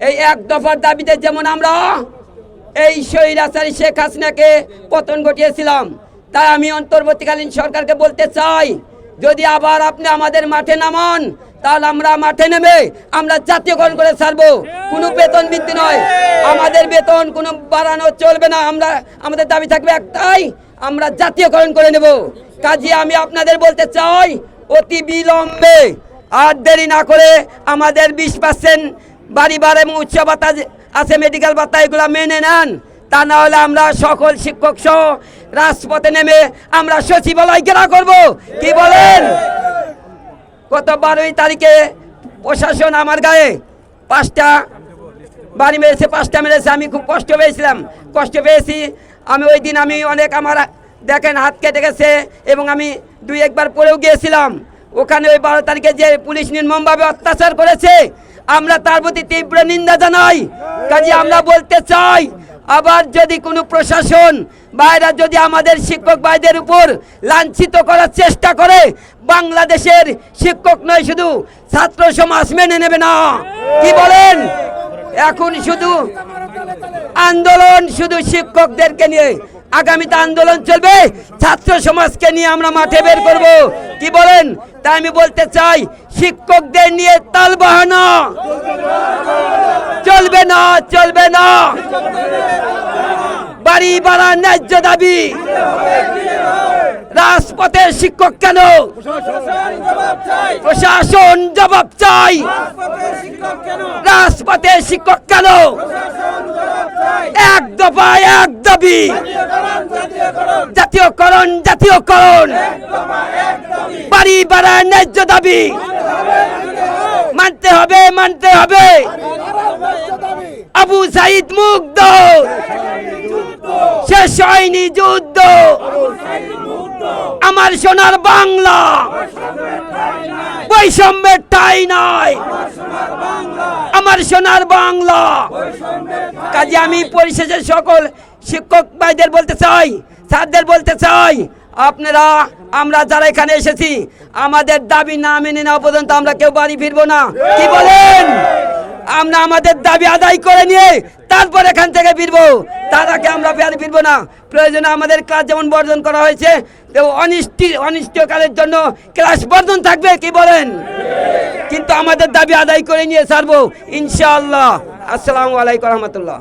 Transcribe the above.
এই এক দফার দাবিতে যেমন আমরা, এই স্বৈরাচারী শেখ হাসিনাকে পতন ঘটিয়েছিলাম, তাই আমি অন্তর্বর্তীকালীন সরকারকে বলতে চাই, যদি আবার আপনি আমাদের মাঠে নামান, তাহলে আমরা মাঠে নেমে আমরা জাতীয়করণ করে ছাড়বো। কোনো বেতন বৃদ্ধি নয়। আমাদের বেতন কোনো বাড়ানো চলবে না। আমরা, আমাদের দাবি থাকবে একটাই, আমরা জাতীয়করণ করে নেব। কাজে আমি আপনাদের বলতে চাই, অতি বিলম্বে আর দেরি না করে আমাদের বিশ পার্সেন্ট বাড়ি বার এবং উচ্চ ভাতা আছে মেডিকেল ভাতা, এগুলো মেনে নেন। তা না হলে আমরা সকল শিক্ষক সহ রাজপথে নেমে আমরা সচিবালয় ঘেরা করব। কি বলেন? গত বারোই তারিখে প্রশাসন আমার গায়ে পাঁচটা বাড়ি মেরেছে, পাঁচটা মেরেছে। আমি খুব কষ্ট পেয়েছিলাম। কষ্ট পেয়েছি। আমি ওই দিন আমি অনেক আমার দেখেন, হাত কেটে গেছে এবং আমি দুই একবার পড়েও গিয়েছিলাম। ওখানে ওই বারো তারিখে যে পুলিশ নির্মমভাবে অত্যাচার করেছে, আমরা তার প্রতি তীব্র নিন্দা জানাই। কাজে আমরা বলতে চাই, আবার যদি কোনো প্রশাসন বাইরা যদি আমাদের শিক্ষক ভাইদের উপর লাঞ্ছিত করার চেষ্টা করে, বাংলাদেশের শিক্ষক নয় শুধু, ছাত্র সমাজ মেনে নেবে না। কি বলেন? এখন শুধু আন্দোলন, শুধু শিক্ষকদেরকে নিয়ে আগামীতে আন্দোলন চলবে, ছাত্র সমাজকে নিয়ে আমরা মাঠে বের করব। কি বলেন? তাই আমি বলতে চাই, শিক্ষকদের নিয়ে তাল বাহানা। চলবে না চলবে না। বাড়ি বাড়া ন্যায্য দাবি। রাজপথের শিক্ষক কেন? প্রশাসন জবাব চাই। রাজপথের শিক্ষক কেন? এক দফা এক দাবি। জাতীয়করণ জাতীয়করণ। বাড়ি বাড়া ন্যায্য দাবি। মানতে হবে মানতে হবে। আবু সাইদ মুগ্ধ। শেষ হয়নি যুদ্ধ। আমার সোনার বাংলা। বৈষম্যের ঠাই নাই। আমার সোনার বাংলা। কাজে আমি পরিশেষে সকল শিক্ষক ভাইদের বলতে চাই, স্যারদের বলতে চাই আপনারা, আমরা যারা এখানে এসেছি, আমাদের দাবি না মেনে নেওয়া পর্যন্ত আমরা কেউ বাড়ি ফিরবো না। কি বলেন? আমরা আমাদের দাবি আদায় করে নিয়ে তারপর এখান থেকে ফিরবো। তার আগে আমরা বাড়ি ফিরবো না। প্রয়োজনে আমাদের ক্লাস যেমন বর্জন করা হয়েছে অনিষ্টি অনিষ্টকালের জন্য ক্লাস বর্জন থাকবে, কি বলেন? কিন্তু আমাদের দাবি আদায় করে নিয়ে ছাড়বো, ইনশাআল্লাহ। আসসালামু আলাইকুম রহমতুল্লাহ।